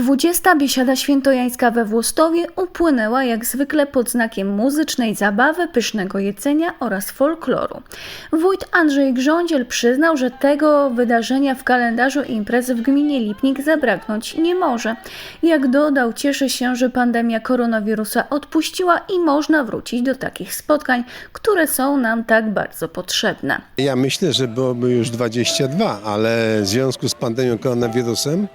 20. biesiada świętojańska we Włostowie upłynęła jak zwykle pod znakiem muzycznej zabawy, pysznego jedzenia oraz folkloru. Wójt Andrzej Grządziel przyznał, że tego wydarzenia w kalendarzu imprezy w gminie Lipnik zabraknąć nie może. Jak dodał, cieszy się, że pandemia koronawirusa odpuściła i można wrócić do takich spotkań, które są nam tak bardzo potrzebne. Ja myślę, że byłoby już 22, ale w związku z pandemią koronawirusem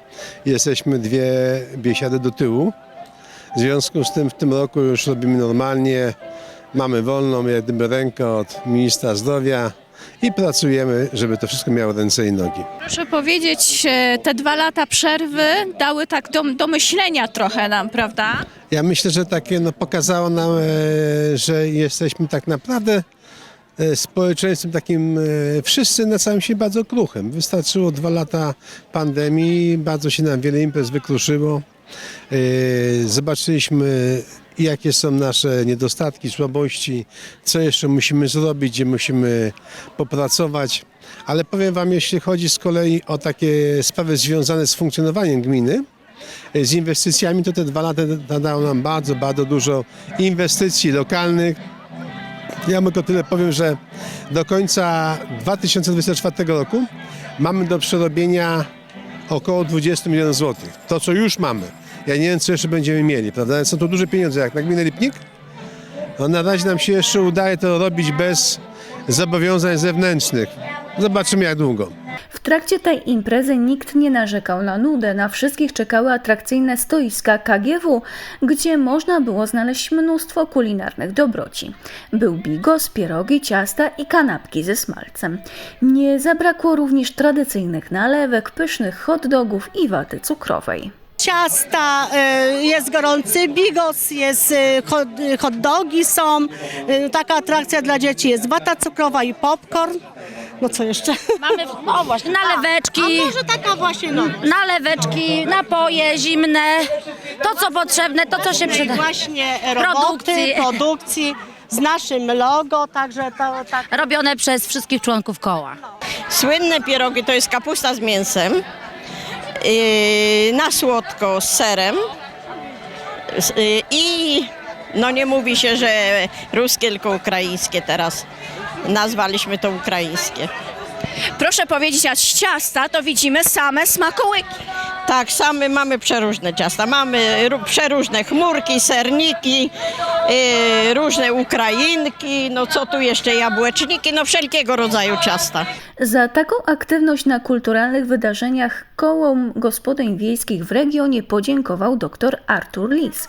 jesteśmy dwie biesiady do tyłu. W związku z tym w tym roku już robimy normalnie. Mamy wolną jak gdyby rękę od ministra zdrowia i pracujemy, żeby to wszystko miało ręce i nogi. Proszę powiedzieć, e, te dwa lata przerwy dały tak do, do myślenia trochę nam, prawda? Ja myślę, że takie no, pokazało nam, e, że jesteśmy tak naprawdę społeczeństwem takim e, wszyscy na całym świecie bardzo kruchym. Wystarczyło dwa lata pandemii, bardzo się nam wiele imprez wykruszyło. E, Zobaczyliśmy jakie są nasze niedostatki, słabości, co jeszcze musimy zrobić, gdzie musimy popracować. Ale powiem Wam, jeśli chodzi z kolei o takie sprawy związane z funkcjonowaniem gminy, z inwestycjami, to te dwa lata dało nam bardzo, bardzo dużo inwestycji lokalnych. Ja tylko tyle powiem, że do końca 2024 roku mamy do przerobienia około 20 milionów złotych. To, co już mamy. Ja nie wiem, co jeszcze będziemy mieli, prawda? Są to duże pieniądze, jak na gminę Lipnik. No, na razie nam się jeszcze udaje to robić bez zobowiązań zewnętrznych. Zobaczymy, jak długo. Trakcie tej imprezy nikt nie narzekał na nudę. Na wszystkich czekały atrakcyjne stoiska KGW, gdzie można było znaleźć mnóstwo kulinarnych dobroci. Był bigos, pierogi, ciasta i kanapki ze smalcem. Nie zabrakło również tradycyjnych nalewek, pysznych hot dogów i waty cukrowej. ciasta, e, jest gorący bigos, jest e, hot dogi są, e, taka atrakcja dla dzieci jest wata cukrowa i popcorn. No co jeszcze? Mamy, no właśnie, naleweczki, A może taka właśnie no. naleweczki, napoje zimne, to co potrzebne, to co się Tej przyda. Właśnie roboty, Produkcji. produkcji z naszym logo, także to tak. Robione przez wszystkich członków koła. Słynne pierogi to jest kapusta z mięsem, yy, na słodko z serem yy, i no nie mówi się, że ruskie, tylko ukraińskie teraz. Nazwaliśmy to ukraińskie. Proszę powiedzieć, a z ciasta to widzimy same smakołyki. Tak, same mamy przeróżne ciasta. Mamy ró- przeróżne chmurki, serniki, yy, różne ukrainki, no co tu jeszcze, jabłeczniki, no wszelkiego rodzaju ciasta. Za taką aktywność na kulturalnych wydarzeniach kołom gospodyń wiejskich w regionie podziękował dr Artur Lis,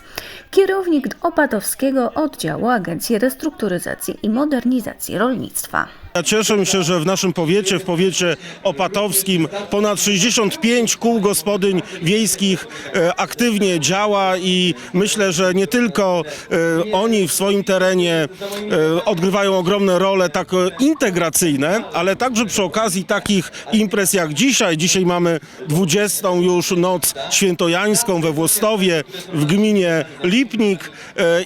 kierownik Opatowskiego Oddziału Agencji Restrukturyzacji i Modernizacji Rolnictwa. Ja cieszę się, że w naszym powiecie, w powiecie opatowskim ponad 65 kół gospodyń wiejskich e, aktywnie działa i myślę, że nie tylko e, oni w swoim terenie e, odgrywają ogromne role tak integracyjne, ale także przy okazji takich imprez jak dzisiaj. Dzisiaj mamy 20. już noc świętojańską we Włostowie w gminie Lipnik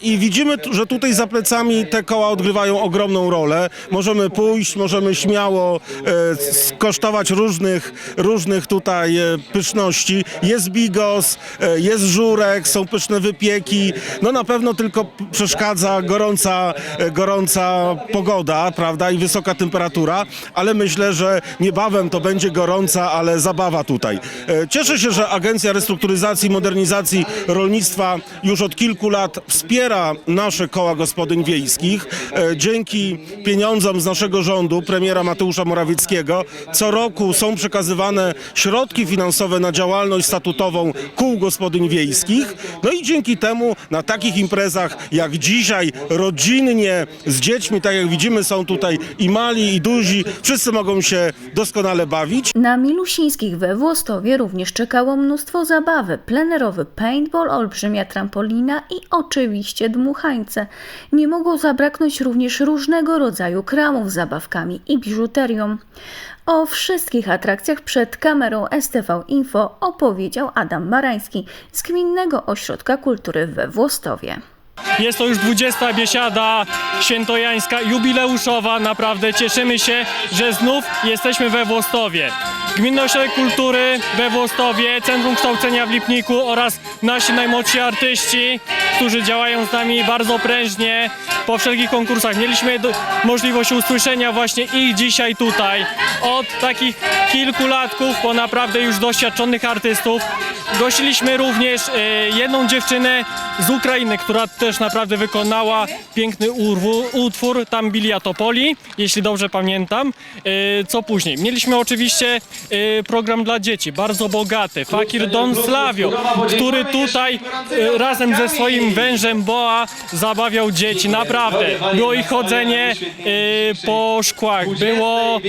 i widzimy, że tutaj za plecami te koła odgrywają ogromną rolę. Możemy pójść, możemy śmiało skosztować różnych, różnych tutaj e, Jest bigos, e, jest żurek, są pyszne wypieki. No na pewno tylko przeszkadza gorąca, e, gorąca pogoda, prawda, i wysoka temperatura, ale myślę, że niebawem to będzie gorąca, ale zabawa tutaj. E, Cieszę się, że Agencja Restrukturyzacji i Modernizacji Rolnictwa już od kilku lat wspiera nasze koła gospodyń wiejskich. Dzięki pieniądzom z naszego rządu, premiera Mateusza Morawieckiego, co roku są przekazywane środki finansowe na działalność statutową kół gospodyń wiejskich. No i dzięki temu na takich imprezach jak dzisiaj, rodzinnie, z dziećmi, tak jak widzimy, są tutaj i mali, i duzi, wszyscy mogą się doskonale bawić. Na Milusińskich we Włostowie również czekało mnóstwo zabawy, plenerowy paintball, olbrzymia trampolina i oczywiście dmuchańce. Nie mogło zabraknąć również różnego rodzaju kramów z zabawkami i biżuterią. O wszystkich atrakcjach przed kamerą STV Info opowiedział Adam Marański z Gminnego Ośrodka Kultury we Włostowie. Jest to już 20. biesiada świętojańska, jubileuszowa. Naprawdę cieszymy się, że znów jesteśmy we Włostowie. Gminny Ośrodek Kultury we Włostowie, Centrum Kształcenia w Lipniku oraz nasi najmłodsi artyści, którzy działają z nami bardzo prężnie po wszelkich konkursach. Mieliśmy do, możliwość usłyszenia właśnie ich dzisiaj tutaj od takich kilkulatków po naprawdę już doświadczonych artystów. Gościliśmy również e, jedną dziewczynę z Ukrainy, która też naprawdę wykonała piękny urwu, utwór Tambilia Topoli, jeśli dobrze pamiętam. E, co później? Mieliśmy oczywiście e, program dla dzieci, bardzo bogaty, Fakir Don Slavio, który tutaj e, razem ze swoim wężem Boa zabawiał dzieci, naprawdę. Było ich chodzenie po szkłach, było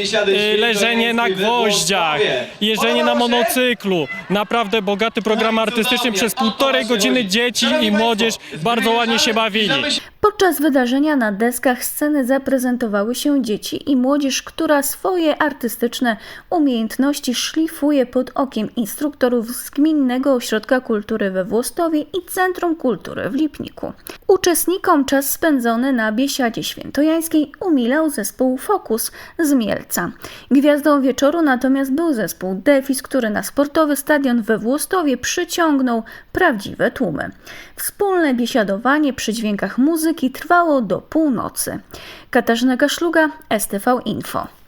leżenie na gwoździach, jeżdżenie na monocyklu. Naprawdę bogaty program artystyczny. Przez półtorej godziny dzieci i młodzież bardzo ładnie się bawili. Podczas wydarzenia na deskach sceny zaprezentowały się dzieci i młodzież, która swoje artystyczne umiejętności szlifuje pod okiem instruktorów z Gminnego Ośrodka Kultury we Włostowie i Centrum Kultury w Lipniku. Uczestnikom czas spędzony na Biesiadzie Świętojańskiej umilał zespół Fokus z Mielca. Gwiazdą wieczoru natomiast był zespół Defis, który na sportowy stadion we Włostowie przyciągnął prawdziwe tłumy. Wspólne biesiadowanie przy dźwiękach muzyki trwało do północy. Katarzyna Kaszluga, STV Info.